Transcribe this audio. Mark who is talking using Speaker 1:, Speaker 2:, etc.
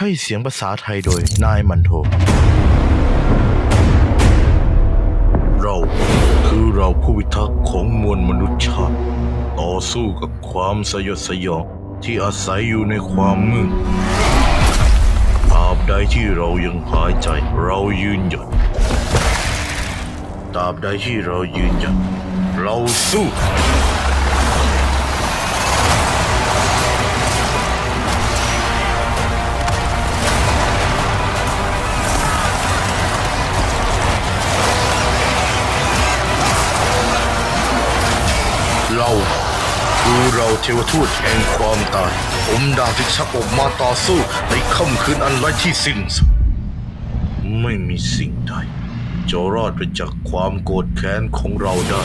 Speaker 1: ให้เสียงภาษาไทยโดยนายมันโท เราคือเราผู้พิทักษ์ของมวลมนุษยชาติต่อสู้กับความสยดสยองที่อาศัยอยู่ในความมืดตราบใดที่เรายังหายใจเรายืนหยัดตราบใดที่เรายืนหยัดเราสู้ เราคือเราเทวทูตแห่งความตาย ผมดาวที่ชักออกมาต่อสู้ในค่ำคืนอันไร้ที่สิ้นสุดไม่มีสิ่งใดจะรอดไปจากความโกรธแค้นของเราได้